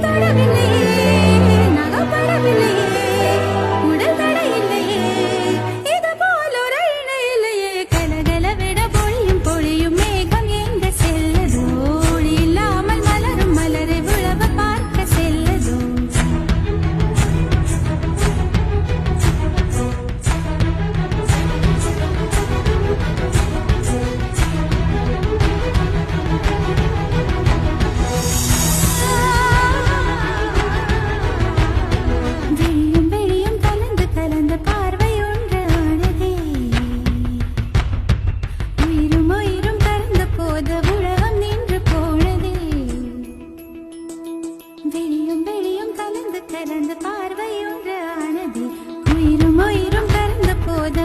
Quitarme வெளியும் வெளியும் கலந்து கலந்து பார்வை ஒன்று ஆனது. உயிரும் உயிரும் கலந்த போத